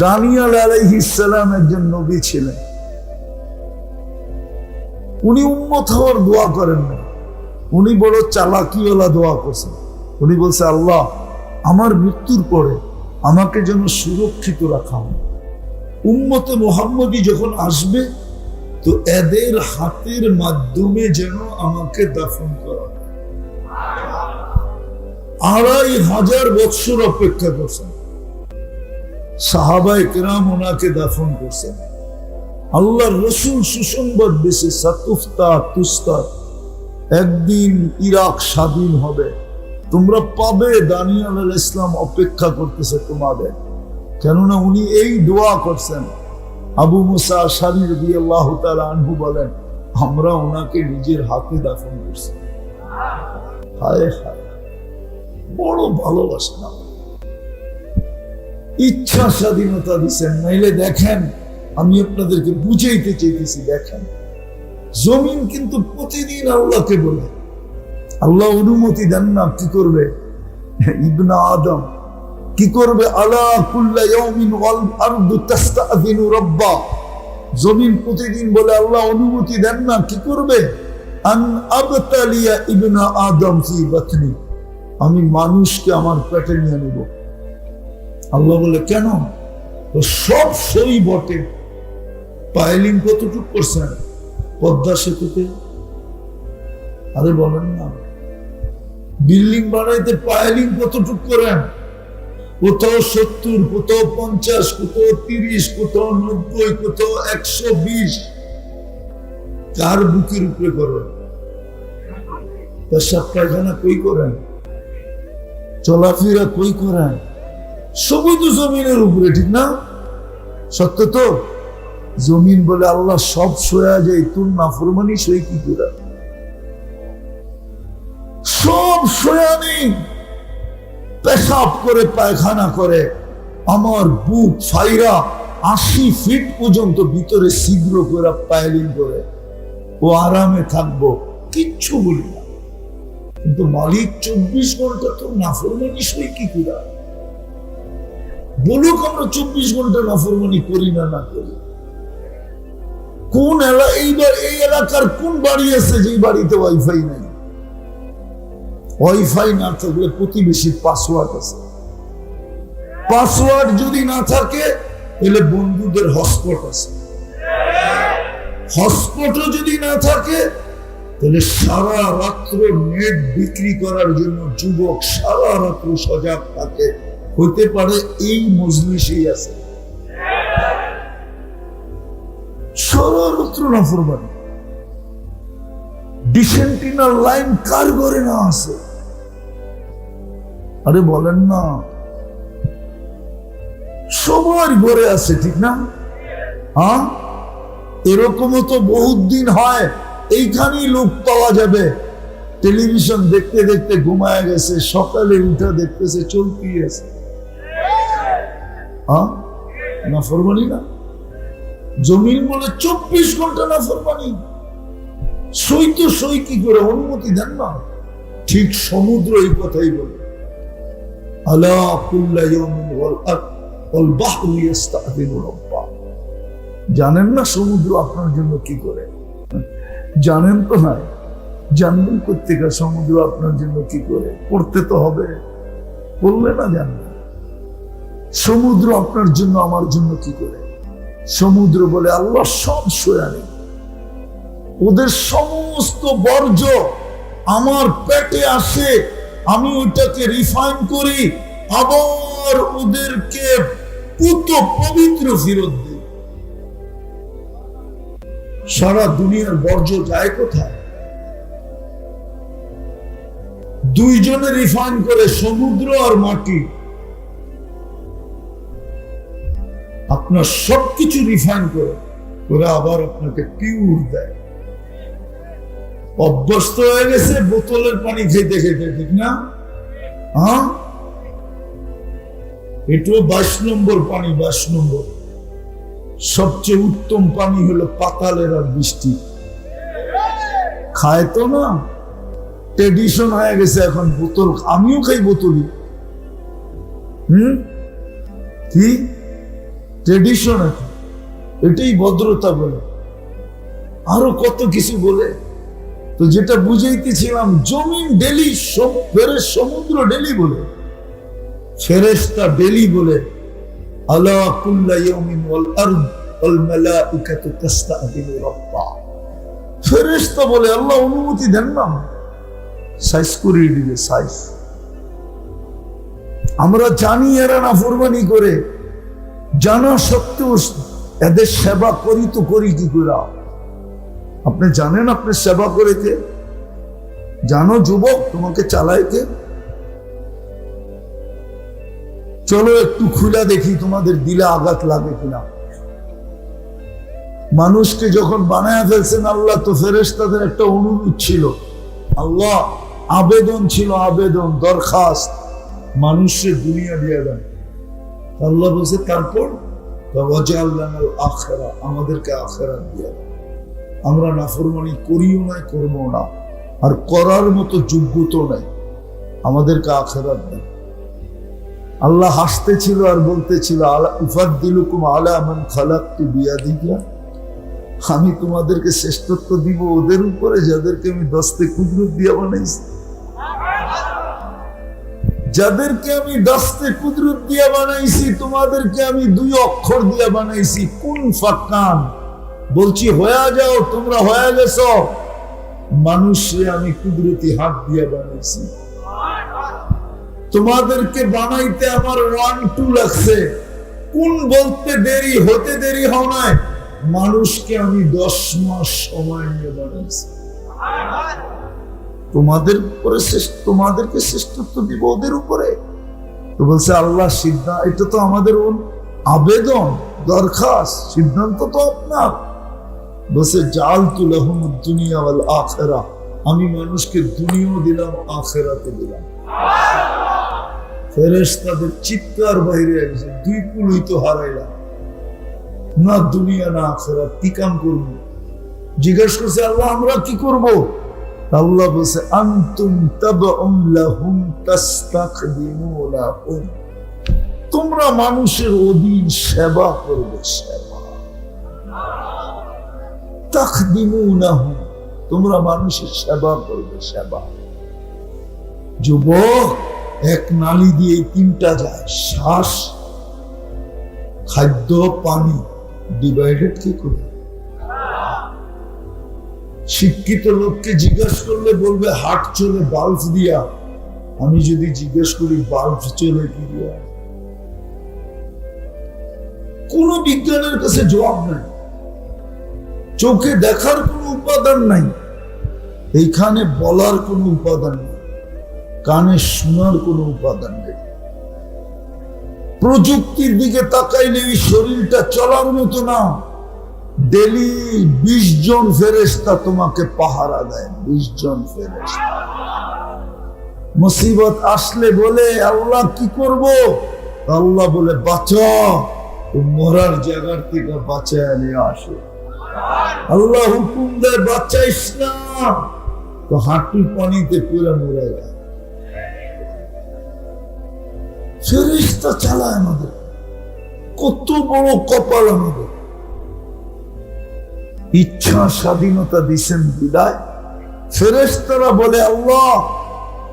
দানিয়াল আলাইহিসালাম একজন নবী ছিলেন। উনি উন্মত হওয়ার দোয়া করেন না উনি বড় চালাকিওয়ালা দোয়া করছেন। উনি বলছে, আল্লাহ, আমার মৃত্যুর পরে আমাকে যেন সুরক্ষিত রাখা হয় উম্মতে মোহাম্মদী যখন আসবে, তো এদের হাতের মাধ্যমে যেন আমাকে দাফন করা। আড়াই হাজার বৎসর অপেক্ষা করছেন। কেরাম ওনাকে দাফন করছেন আল্লাহ রসুল সুসংবাদ দেশে সাতুফতা তুস্তা, একদিন ইরাক স্বাধীন হবে। তোমরা পাবে, দানিয়াল ইসলাম অপেক্ষা করতেছে তোমাদের। কেননা উনি এই দোয়া করছেন। আবু মুসা শারি রবি আল্লাহ আনহু বলেন, আমরা ওনাকে নিজের হাতে দাফন করছি। হায় হায়, বড় ভালোবাসেন আমার। ইচ্ছা স্বাধীনতা দিচ্ছেন নাইলে দেখেন, আমি আপনাদেরকে বুঝাইতে চাইতেছি, দেখেন। জমিন কিন্তু প্রতিদিন আল্লাহকে বলে। আল্লাহ অনুমতি দেন না, কি করবে? ইবনা আদম, কি করবে? আলা কুল্লা ইয়াউমিন ওয়াল আরদু তাস্তাযিনু রাব্বা। জমিন প্রতিদিন বলে, আল্লাহ অনুমতি দেন না, কি করবে? আন আবতালিয়া ইবনা আদম ফি বাতনি। আমি মানুষকে আমার পেটে নিয়ে নেব। আল্লাহ বলে, কেন? সব সই বটে। পাইলিং কতটুক করছেন পদ্মা সেতুতে? আরে বলেন না। বিল্ডিং বানাইতে পাইলিং কতটুক করেন? কোথাও সত্তর, কোথাও পঞ্চাশ, কোথাও তিরিশ, কোথাও নব্বই, কোথাও একশো বিশ। কার বুকের উপরে করেন পেশাব পায়খানা কই করেন? চলাফেরা কই করেন? সবই তো জমিনের উপরে, ঠিক না? সত্য তো? জমিন বলে আল্লাহ সব সয়া যায় তোর নাফরমানি সই কি করে? সব সয়া নেই। পেশাব করে, পায়খানা করে, আমার বুক ফাইরা আশি ফিট পর্যন্ত ভিতরে শীঘ্র করে পায়লিং করে। ও আরামে থাকব, কিচ্ছু বলি না। কিন্তু মালিক চব্বিশ ঘণ্টা তো নাফরমানি সই কি করে? বলুক আমরা চব্বিশ ঘণ্টা নাফরমানি করি না না করি। কোন এলা- এইবার এই এলাকার কোন বাড়ি আছে যে বাড়িতে ওয়াইফাই নাই? ওয়াইফাই না থাকলে প্রতিবেশীর পাসওয়ার্ড আছে। পাসওয়ার্ড যদি না থাকে, তাহলে বন্ধুদের হটস্পট আছে। হটস্পটও যদি না থাকে, তাহলে সারা রাত্র নেট বিক্রি করার জন্য যুবক সারা রাত্র সজাগ থাকে। হতে পারে এই মজলিসেই আছে। সারা রাত্র নাফরমানি। ডিসেন্টিনার লাইন কার ঘরে না আছে? আরে বলেন না। সবার ঘরে আছে, ঠিক না? হ্যাঁ? এরকমও তো বহুত দিন হয়, এইখানেই লোক পাওয়া যাবে। টেলিভিশন দেখতে দেখতে ঘুমায় গেছে, সকালে উঠে দেখতেছে, চলতেই আছে। হ্যাঁ? না ফরমানি না? জমিন বলে চব্বিশ ঘণ্টা না ফরমানি সই তো সই কি করে? অনুমতি দেন না। ঠিক সমুদ্র এই কথাই বলে। আলা জানেন না সমুদ্র আপনার জন্য কি করে? জানেন তো না? জানবেন কোথেকে সমুদ্র আপনার জন্য কি করে? করতে তো হবে। করলে না জানবেন সমুদ্র আপনার জন্য, আমার জন্য কি করে? সমুদ্র বলে আল্লাহ সব সয়ানি ওদের সমস্ত বর্জ্য আমার পেটে আসে, আমি ওইটাকে রিফাইন করি, আবার ওদেরকে পুত পবিত্র ফেরত দিই। সারা দুনিয়ার বর্জ্য যায় কোথায়? দুইজনে রিফাইন করে সমুদ্র আর মাটি। আপনার সবকিছু রিফাইন করে করে আবার আপনাকে পিউর দেয়। অভ্যস্ত হয়ে গেছে, বোতলের পানি খেতে খেতে ঠিক না? হ্যাঁ? এটাও বাইশ নম্বর পানি, বাইশ নম্বর। সবচেয়ে উত্তম পানি হলো পাতালের আর বৃষ্টি। খায় তো না? ট্রেডিশন হয়ে গেছে এখন বোতল, আমিও খাই বোতলই। হুম? কি? ট্রেডিশন আছে। এটাই ভদ্রতা বলে। আরও কত কিছু বলে। তো যেটা বুঝাইতেছিলাম, জমিন ডেলি সমুদ্র ডেলি বলে। ফেরেস্তা ডেলি বলে, আলা কুল্লা ইয়াউমিন ওয়াল আরদ, ওয়াল মালাইকাতু তাস্তাদিনু রাব্বা। ফেরেশতা বলে, আল্লাহ অনুমতি দেন না সাইজ করিয়ে দিবে, সাইজ। আমরা জানি এরা নাফরমানি করে। জানা সত্ত্বেও এদের সেবা করি তো করি কি করে? আপনি জানেন আপনি সেবা করে কে জানো যুবক, তোমাকে চালায় কে চলো একটু খুলে দেখি তোমাদের দিলে আঘাত লাগে কিনা। মানুষকে যখন বানায় ফেলছেন আল্লাহ, তো ফেরেস তাদের একটা অনুরোধ ছিল। আল্লাহ, আবেদন ছিল, আবেদন, দরখাস্ত। মানুষের দুনিয়া দিয়ে দেন। আল্লাহ বলছে, তারপর আখেরা, আমাদেরকে আখেরা দিয়ে আমরা নাফরমানি করিও নাই করব না। আর করার মতো যোগ্যতা নাই। আমাদেরকে আখেরাত দেন আল্লাহ হাসতেছিল আর বলতেছিল, আলা উফাদ্দিলুকুম আলা মান খালাকতু বিয়াদিকা আমি তোমাদেরকে শ্রেষ্ঠত্ব দিব ওদের উপরে, যাদেরকে আমি দস্তে কুদরত দিয়ে বানাইছি। যাদেরকে আমি দস্তে কুদরত দিয়ে বানাইছি, তোমাদেরকে আমি দুই অক্ষর দিয়ে বানাইছি। কোন ফাক্কান? বলছি, হয়ে যাও, তোমরা হয়ে গেছ। মানুষে আমি কুদরতি হাত দিয়ে বানাইছি। তোমাদেরকে বানাইতে আমার ওয়ান টু লাগছে কোন বলতে দেরি, হতে দেরি হও নাই। মানুষকে আমি দশ মাস সময় নিয়ে বানাইছি। তোমাদের উপরে তোমাদেরকে শ্রেষ্ঠত্ব দিব ওদের উপরে। তো বলছে, আল্লাহ, সিদ্ধান্ত এটা তো আমাদের আবেদন, দরখাস্ত, সিদ্ধান্ত তো আপনার। বলছে জাল তুলাহম দুনিয়া আখেরা। আমি মানুষকে দুনিয়াও দিলাম আখেরাতে দিলাম। ফেরেস তাদের চিৎকার বাইরে গেছে দুই কুলই তো হারাইলাম। না দুনিয়া, না আখেরাত, কি কাম করব? জিজ্ঞেস করছে, আল্লাহ, আমরা কি করব? আল্লাহ বলছে, আনতুম তাবউম লাহুম তাস্তাখদিমুনাহুম তোমরা মানুষের অধীন সেবা করবে, সেবা। তাখদিমুনাহুম তোমরা মানুষের সেবা করবে, সেবা। যুবক, এক নালি দিয়ে তিনটা যায়। শ্বাস, খাদ্য, পানি ডিভাইডেড কি করে? শিক্ষিত লোককে জিজ্ঞেস করলে বলবে, হাট চলে, বাল্ব দিয়া। আমি যদি জিজ্ঞেস করি, বাল্ব চলে কি দিয়া? কোন বিজ্ঞানের কাছে জবাব নাই। চোখে দেখার কোন উপাদান নাই। এইখানে বলার কোন উপাদান নেই। কানে শোনার কোন উপাদান নেই। প্রযুক্তির দিকে তাকাইলে এই শরীরটা চলার মতো না। ডেলি বিশ জন ফেরেস্তা তোমাকে পাহারা দেয়, বিশ জন ফেরেস্তা মুসিবত আসলে বলে আল্লাহ কি করব? আল্লাহ বলে, বাঁচা মরার জায়গার থেকে বাঁচায় নিয়ে আসে। আল্লাহ হুকুম দেয়, বাঁচাইস না। তো হাঁটু পানিতে পুরে মরে যায়। ফেরিস্তা চালায় আমাদের। কত বড় কপাল আমাদের। ইচ্ছা স্বাধীনতা দিছেন বিদায়। ফেরেস্তারা বলে, আল্লাহ,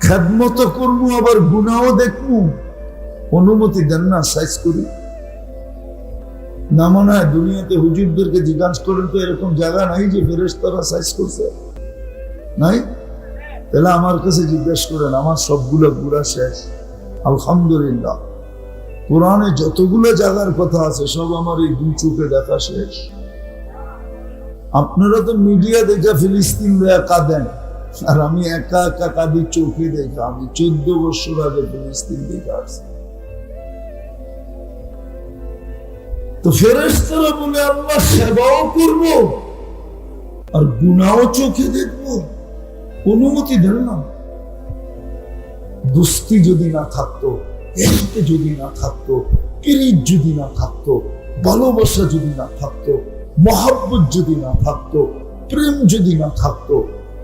খেদমত করব, আবার গুনাও দেখব। অনুমতি দেন না, সাইজ করি। না মনে হয় দুনিয়াতে হুজুরদেরকে জিজ্ঞাসা করেন, তো এরকম জায়গা নাই যে ফেরেস্তারা সাইজ করছে? নাই? তাহলে আমার কাছে জিজ্ঞেস করেন, আমার সবগুলো গুড়া শেষ? আলহামদুলিল্লাহ। কোরআনে যতগুলো জায়গার কথা আছে, সব আমার এই দুই চোখে দেখা শেষ। আপনারা তো মিডিয়া দেখা ফিলিস্তিন কাঁদেন আর আমি একা একা কাঁদি চোখে দেখা, আমি চোদ্দ বছর আগে ফিলিস্তিন দেখে আসছি। তো ফেরেস্তারা বলে, আল্লাহ সেবাও করব আর গুনাও চোখে দেখব। অনুমতি দেন না। দুস্তি যদি না থাকতো যদি না থাকতো পিরিত যদি না থাকতো, ভালোবাসা যদি না থাকতো মহাব্বত যদি না থাকতো, প্রেম যদি না থাকতো,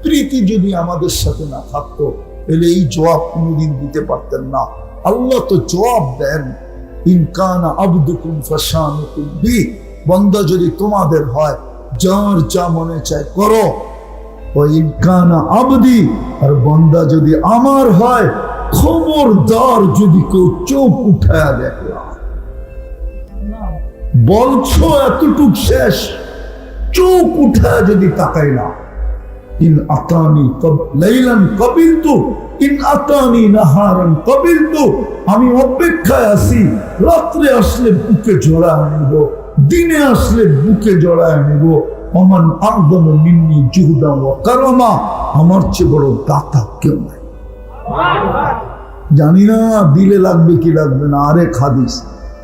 প্রীতি যদি আমাদের সাথে না থাকতো, তাহলে এই জবাব কোনোদিন দিতে পারতেন না। আল্লাহ তো জবাব দেন ইনকানা বন্দা যদি তোমাদের হয়, যার যা মনে চায় করো। ইনকানা আবদি, আর বন্দা যদি আমার হয়, খবরদার যদি কেউ চোখ উঠায় দেখলাম বলছো এতটুক শেষ। চোখ উঠায় যদি তাকাই না। ইন আতানি লাইলান কবিলতু, ইন আতানি নাহারান কবিলতু, আমি অপেক্ষায় আছি, রাত্রে আসলে বুকে জড়ায় নিব, দিনে আসলে বুকে জড়ায় নিব। অমান আদম মিন্নি জুহুদা ওয়া কারামা, আমার চেয়ে বড় দাতা কেউ নাই। জানি না দিলে লাগবে কি লাগবে না, আরেক হাদিস,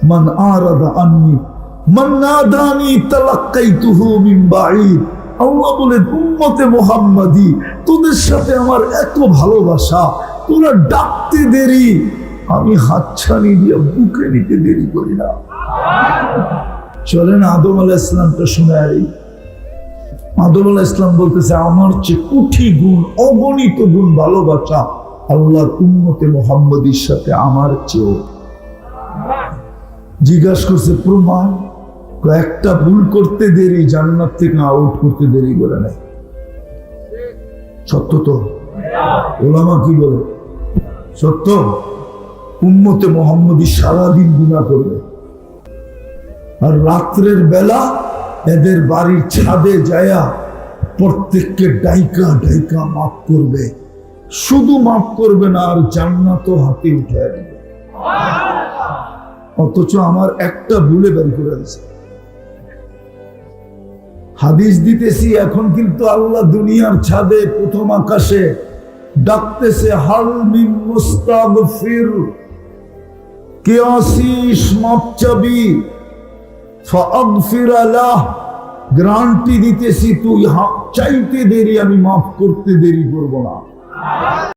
মান আরাদা আন্নি মান নাদানি তালাক্কাইতুহু মিন বাঈদ। আল্লাহ বলেন, উম্মতে মোহাম্মদী, তোদের সাথে আমার এত ভালোবাসা, তোরা ডাকতে দেরি, আমি হাতছানি দিয়ে বুকে নিতে দেরি করি না। চলেন আদম আলাহ ইসলামটা শুনে আরি আদম আলাহ ইসলাম বলতেছে, আমার চেয়ে কুঠি গুণ, অগণিত গুণ ভালোবাসা আল্লাহর উম্মতে মোহাম্মদীর সাথে আমার চেয়েও। জিজ্ঞাসা করছে, প্রমাণ? একটা ভুল করতে দেরি, জান্নাত থেকে আউট করতে দেরি করে নাই। সত্য তো? ওলামা কি বলে? সত্য? উম্মতে মোহাম্মদী সারাদিন গুণা করবে। আর রাত্রের বেলা এদের বাড়ির ছাদে যায়া প্রত্যেককে ডাইকা ডাইকা মাফ করবে। শুধু মাফ করবে না, আর জান্নাত হাতে উঠে দেবে। অথচ আমার একটা ভুলে বের করে দিছে হাদিস দিতেছি, এখন কিন্তু আল্লাহ দুনিয়ার ছাদে প্রথম আকাশে ডাকতেছে, হাল মিন মুস্তাগফির, কে ফাগফির আলাহ, গ্রান্টি দিতেছি তুই চাইতে দেরি আমি মাফ করতে দেরি করব না।